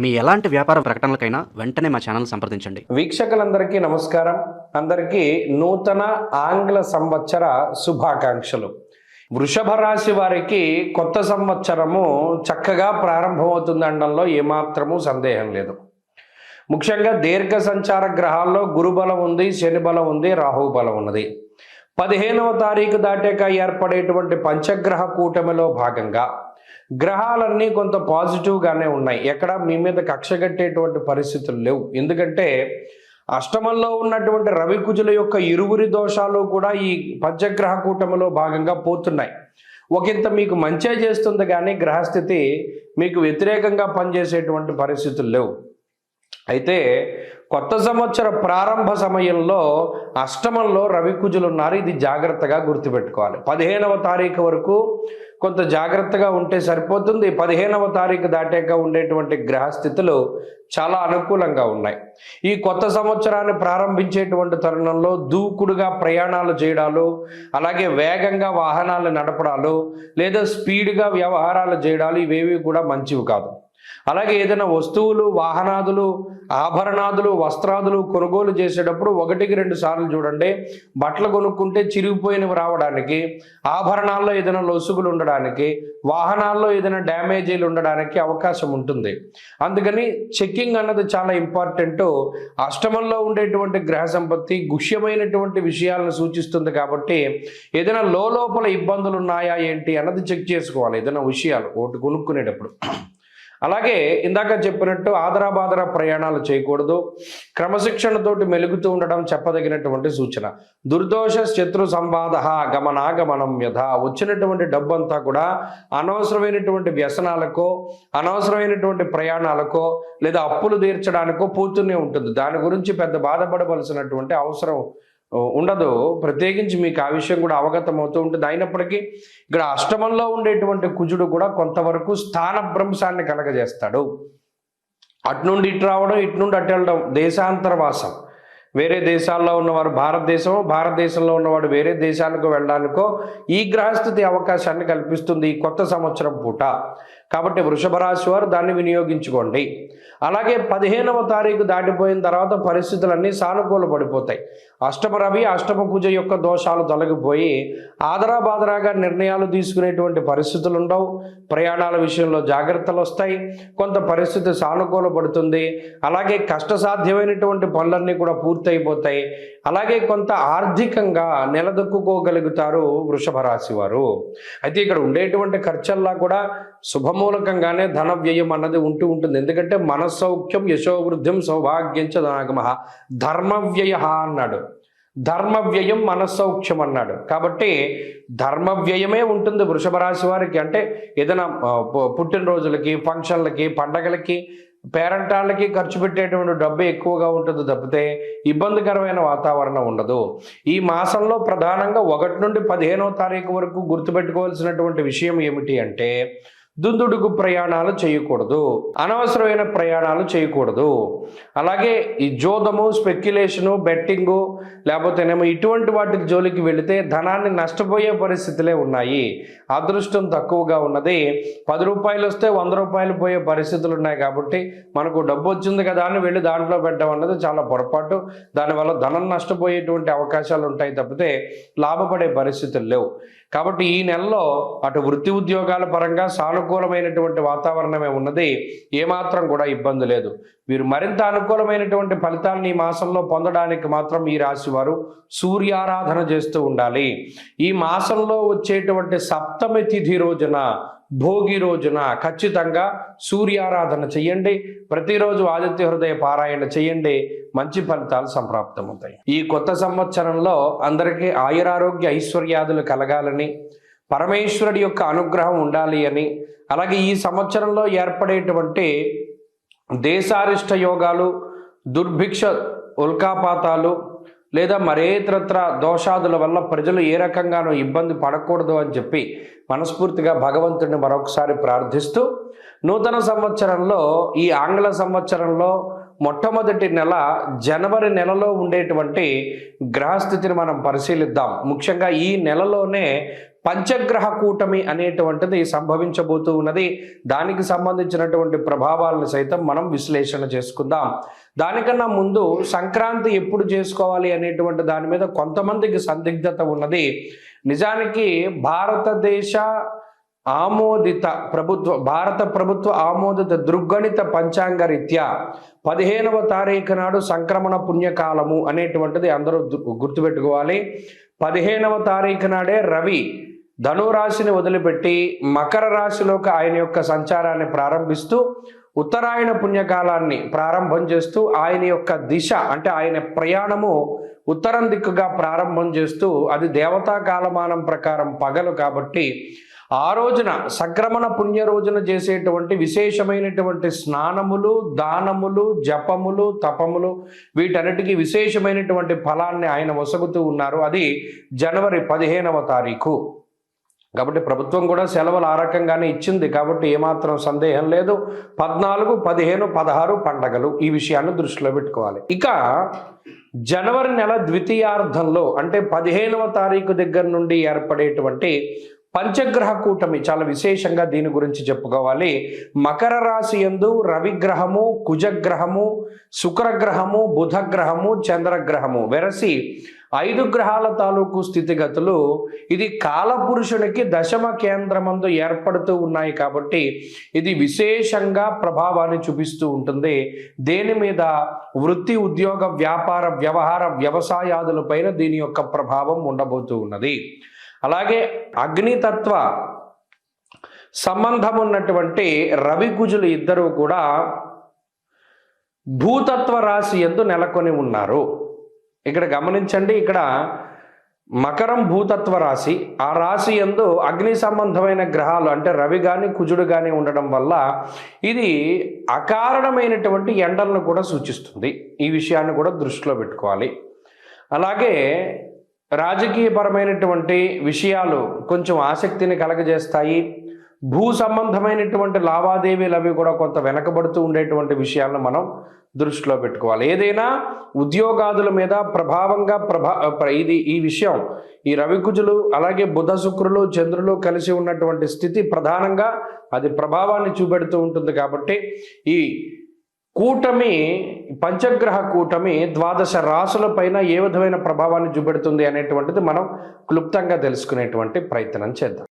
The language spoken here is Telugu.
మీ ఎలాంటి వ్యాపార ప్రకటనలకైనా వెంటనే మా ఛానల్ సంప్రదించండి. వీక్షకులందరికీ నమస్కారం. అందరికీ నూతన ఆంగ్ల సంవత్సర శుభాకాంక్షలు. వృషభ రాశి వారికి కొత్త సంవత్సరము చక్కగా ప్రారంభమవుతుంది అనడంలో ఏమాత్రము సందేహం లేదు. ముఖ్యంగా దీర్ఘ సంచార గ్రహాల్లో గురుబలం ఉంది శని బలం ఉంది రాహు బలం ఉన్నది. పదిహేనవ తారీఖు దాటాక ఏర్పడేటువంటి పంచగ్రహ కూటమిలో భాగంగా గ్రహాలన్నీ కొంత పాజిటివ్గానే ఉన్నాయి. ఎక్కడ మీ మీద కక్ష కట్టేటువంటి పరిస్థితులు లేవు. ఎందుకంటే అష్టమంలో ఉన్నటువంటి రవికుజుల యొక్క ఇరువురి దోషాలు కూడా ఈ పంచగ్రహ కూటమిలో భాగంగా పోతున్నాయి. ఒకంత మీకు మంచే చేస్తుంది కానీ గ్రహస్థితి మీకు వ్యతిరేకంగా పనిచేసేటువంటి పరిస్థితులు లేవు. అయితే కొత్త సంవత్సర ప్రారంభ సమయంలో అష్టమంలో రవి కుజులు ఉన్నారు. ఇది జాగ్రత్తగా గుర్తుపెట్టుకోవాలి. పదిహేనవ తారీఖు వరకు కొంత జాగ్రత్తగా ఉంటే సరిపోతుంది. పదిహేనవ తారీఖు దాటాక ఉండేటువంటి గ్రహస్థితులు చాలా అనుకూలంగా ఉన్నాయి. ఈ కొత్త సంవత్సరాన్ని ప్రారంభించేటువంటి తరుణంలో దూకుడుగా ప్రయాణాలు చేయడాలు అలాగే వేగంగా వాహనాలు నడపడాలు లేదా స్పీడ్గా వ్యవహారాలు చేయడాలు ఇవేవి కూడా మంచివి కాదు. అలాగే ఏదైనా వస్తువులు వాహనాదులు ఆభరణాదులు వస్త్రాదులు కొనుగోలు చేసేటప్పుడు ఒకటికి రెండు సార్లు చూడండి. బట్టలు కొనుక్కుంటే చిరిగిపోయినవి రావడానికి ఆభరణాల్లో ఏదైనా లొసుగులు ఉండడానికి వాహనాల్లో ఏదైనా డ్యామేజీలు ఉండడానికి అవకాశం ఉంటుంది. అందుకని చెక్కింగ్ అన్నది చాలా ఇంపార్టెంట్. అష్టమంలో ఉండేటువంటి గ్రహ సంపత్తి గుష్యమైనటువంటి విషయాలను సూచిస్తుంది కాబట్టి ఏదైనా లోపల ఇబ్బందులు ఉన్నాయా ఏంటి అన్నది చెక్ చేసుకోవాలి. ఏదైనా విషయాలు ఒకటి కొనుక్కునేటప్పుడు. అలాగే ఇందాక చెప్పినట్టు ఆదరాబాదరా ప్రయాణాలు చేయకూడదు. క్రమశిక్షణతోటి మెలుగుతూ ఉండడం చెప్పదగినటువంటి సూచన. దుర్దోష శత్రు సంవాద గమనాగమనం యథ వచ్చినటువంటి డబ్బంతా కూడా అనవసరమైనటువంటి వ్యసనాలకో అనవసరమైనటువంటి ప్రయాణాలకో లేదా అప్పులు తీర్చడానికో పోతూనే ఉంటుంది. దాని గురించి పెద్ద బాధపడవలసినటువంటి అవసరం ఉండదు. ప్రత్యేకించి మీకు ఆ విషయం కూడా అవగతం అవుతూ ఉంటుంది. అయినప్పటికీ ఇక్కడ అష్టమంలో ఉండేటువంటి కుజుడు కూడా కొంతవరకు స్థాన భ్రంశాన్ని కలగజేస్తాడు. అటు నుండి ఇటు రావడం ఇటు నుండి అటు వెళ్ళడం దేశాంతరవాసం. వేరే దేశాల్లో ఉన్నవారు భారతదేశం భారతదేశంలో ఉన్నవాడు వేరే దేశాలకు వెళ్ళడానికో ఈ గ్రహస్థితి అవకాశాన్ని కల్పిస్తుంది ఈ కొత్త సంవత్సరం పూట. కాబట్టి వృషభ రాశి వారు దాన్ని వినియోగించుకోండి. అలాగే పదిహేనవ తారీఖు దాటిపోయిన తర్వాత పరిస్థితులన్నీ సానుకూల పడిపోతాయి అష్టమ రవి అష్టమ పూజ యొక్క దోషాలు తొలగిపోయి ఆదరాబాదరాగా నిర్ణయాలు తీసుకునేటువంటి పరిస్థితులు ఉండవు. ప్రయాణాల విషయంలో జాగ్రత్తలు వస్తాయి. కొంత పరిస్థితి సానుకూల పడుతుంది అలాగే కష్టసాధ్యమైనటువంటి పనులన్నీ కూడా పూర్తయిపోతాయి. అలాగే కొంత ఆర్థికంగా నిలదొక్కుకోగలుగుతారు వృషభ రాశి వారు. అయితే ఇక్కడ ఉండేటువంటి ఖర్చల్లా కూడా శుభమూలకంగానే ధన వ్యయం అన్నది ఉంటూ ఉంటుంది. ఎందుకంటే మనస్సౌఖ్యం యశోవృద్ధ్యం సౌభాగ్యం చ ధనాగమ ధర్మ అన్నాడు. ధర్మ వ్యయం మనస్సౌఖ్యం అన్నాడు. కాబట్టి ధర్మ వ్యయమే ఉంటుంది వృషభ రాశి వారికి. అంటే ఏదైనా పుట్టినరోజులకి ఫంక్షన్లకి పండగలకి పేరంటాళ్ళకి ఖర్చు పెట్టేటువంటి డబ్బు ఎక్కువగా ఉంటుంది తప్పితే ఇబ్బందికరమైన వాతావరణం ఉండదు. ఈ మాసంలో ప్రధానంగా ఒకటి నుండి పదిహేనో తారీఖు వరకు గుర్తుపెట్టుకోవాల్సినటువంటి విషయం ఏమిటి అంటే దుందుడుకు ప్రయాణాలు చేయకూడదు. అనవసరమైన ప్రయాణాలు చేయకూడదు. అలాగే ఈ జోదము స్పెక్యులేషను బెట్టింగు లేకపోతేనేమో ఇటువంటి వాటి జోలికి వెళితే ధనాన్ని నష్టపోయే పరిస్థితులే ఉన్నాయి. అదృష్టం తక్కువగా ఉన్నది. పది రూపాయలు వస్తే వంద రూపాయలు పోయే పరిస్థితులు ఉన్నాయి కాబట్టి మనకు డబ్బు వచ్చింది కదా అని వెళ్ళి దాంట్లో పెట్టడం అన్నది చాలా పొరపాటు. దానివల్ల ధనం నష్టపోయేటువంటి అవకాశాలు ఉంటాయి తప్పితే లాభపడే పరిస్థితులు లేవు. కాబట్టి ఈ నెలలో అటు వృత్తి ఉద్యోగాల పరంగా సానుకూలమైనటువంటి వాతావరణమే ఉన్నది. ఏమాత్రం కూడా ఇబ్బంది లేదు. వీరు మరింత అనుకూలమైనటువంటి ఫలితాలను ఈ మాసంలో పొందడానికి మాత్రం ఈ రాశి వారు సూర్యారాధన చేస్తూ ఉండాలి. ఈ మాసంలో వచ్చేటువంటి సప్తమి తిథి రోజున భోగి రోజున ఖచ్చితంగా సూర్యారాధన చెయ్యండి ప్రతిరోజు ఆదిత్య హృదయ పారాయణ చేయండి. మంచి ఫలితాలు సంప్రాప్తమవుతాయి. ఈ కొత్త సంవత్సరంలో అందరికీ ఆయురారోగ్య ఐశ్వర్యాదులు కలగాలని పరమేశ్వరుడి యొక్క అనుగ్రహం ఉండాలి అని అలాగే ఈ సంవత్సరంలో ఏర్పడేటువంటి దేశారిష్ట యోగాలు దుర్భిక్ష ఉల్కాపాతాలు లేదా మరేతరత్ర దోషాదుల వల్ల ప్రజలు ఏ రకంగానూ ఇబ్బంది పడకూడదు అని చెప్పి మనస్ఫూర్తిగా భగవంతుడిని మరొకసారి ప్రార్థిస్తూ నూతన సంవత్సరంలో ఈ ఆంగ్ల సంవత్సరంలో మొట్టమొదటి నెల జనవరి నెలలో ఉండేటువంటి గ్రహస్థితిని మనం పరిశీలిద్దాం. ముఖ్యంగా ఈ నెలలోనే పంచగ్రహ కూటమి అనేటువంటిది సంభవించబోతూ ఉన్నది. దానికి సంబంధించినటువంటి ప్రభావాలను సైతం మనం విశ్లేషణ చేసుకుందాం. దానికన్నా ముందు సంక్రాంతి ఎప్పుడు చేసుకోవాలి అనేటువంటి దాని మీద కొంతమందికి సందిగ్ధత ఉన్నది. నిజానికి భారతదేశ ఆమోదిత ప్రభుత్వ భారత ప్రభుత్వ ఆమోదిత దృగ్గణిత పంచాంగ రీత్యా పదిహేనవ తారీఖు నాడు సంక్రమణ పుణ్యకాలము అనేటువంటిది అందరూ గుర్తుపెట్టుకోవాలి. పదిహేనవ తారీఖు నాడే రవి ధనురాశిని వదిలిపెట్టి మకర రాశిలోకి ఆయన యొక్క సంచారాన్ని ప్రారంభిస్తూ ఉత్తరాయణ పుణ్యకాలాన్ని ప్రారంభం చేస్తూ ఆయన యొక్క దిశ అంటే ఆయన ప్రయాణము ఉత్తరం దిక్కుగా ప్రారంభం చేస్తూ అది దేవతా కాలమానం ప్రకారం పగలు కాబట్టి ఆ రోజున సంక్రమణ పుణ్య రోజున చేసేటువంటి విశేషమైనటువంటి స్నానములు దానములు జపములు తపములు వీటన్నిటికీ విశేషమైనటువంటి ఫలాన్ని ఆయన వసగుతూ ఉన్నారు. అది జనవరి పదిహేనవ తారీఖు. కాబట్టి ప్రభుత్వం కూడా సెలవులు ఆ రకంగానే ఇచ్చింది కాబట్టి ఏమాత్రం సందేహం లేదు. పద్నాలుగు పదిహేను పదహారు పండగలు ఈ విషయాన్ని దృష్టిలో పెట్టుకోవాలి. ఇక జనవరి నెల ద్వితీయార్థంలో అంటే పదిహేనవ తారీఖు దగ్గర నుండి ఏర్పడేటువంటి పంచగ్రహ కూటమి చాలా విశేషంగా దీని గురించి చెప్పుకోవాలి. మకర రాశి యందు రవిగ్రహము కుజగ్రహము శుక్రగ్రహము బుధగ్రహము చంద్రగ్రహము వెరసి ఐదు గ్రహాల తాలూకు స్థితిగతులు ఇది కాలపురుషునికి దశమ కేంద్రమందు ఏర్పడుతూ ఉన్నాయి కాబట్టి ఇది విశేషంగా ప్రభావాన్ని చూపిస్తూ ఉంటుంది. దేని మీద? వృత్తి ఉద్యోగ వ్యాపార వ్యవహార వ్యవసాయాదులపైన దీని యొక్క ప్రభావం ఉండబోతూ ఉన్నది. అలాగే అగ్నితత్వ సంబంధం ఉన్నటువంటి రవి కుజులు ఇద్దరు కూడా భూతత్వ రాశి ఎందు నెలకొని ఉన్నారు. ఇక్కడ గమనించండి ఇక్కడ మకరం భూతత్వ రాశి. ఆ రాశి ఎందు అగ్ని సంబంధమైన గ్రహాలు అంటే రవి కానీ కుజుడు కానీ ఉండడం వల్ల ఇది అకారణమైనటువంటి ఎండలను కూడా సూచిస్తుంది. ఈ విషయాన్ని కూడా దృష్టిలో పెట్టుకోవాలి. అలాగే రాజకీయపరమైనటువంటి విషయాలు కొంచెం ఆసక్తిని కలగజేస్తాయి. భూ సంబంధమైనటువంటి లావాదేవీలు అవి కూడా కొంత వెనకబడుతూ ఉండేటువంటి విషయాలను మనం దృష్టిలో పెట్టుకోవాలి. ఏదైనా ఉద్యోగాదుల మీద ప్రభావంగా ప్రభా ప్ర- ఇది ఈ విషయం. ఈ రవికుజులు అలాగే బుధ శుక్రులు చంద్రులు కలిసి ఉన్నటువంటి స్థితి ప్రధానంగా అది ప్రభావాన్ని చూపెడుతూ ఉంటుంది కాబట్టి ఈ కూటమి పంచగ్రహ కూటమి ద్వాదశ రాసుల పైన ఏ విధమైన ప్రభావాన్ని చూపెడుతుంది అనేటువంటిది మనం క్లుప్తంగా తెలుసుకునేటువంటి ప్రయత్నం చేద్దాం.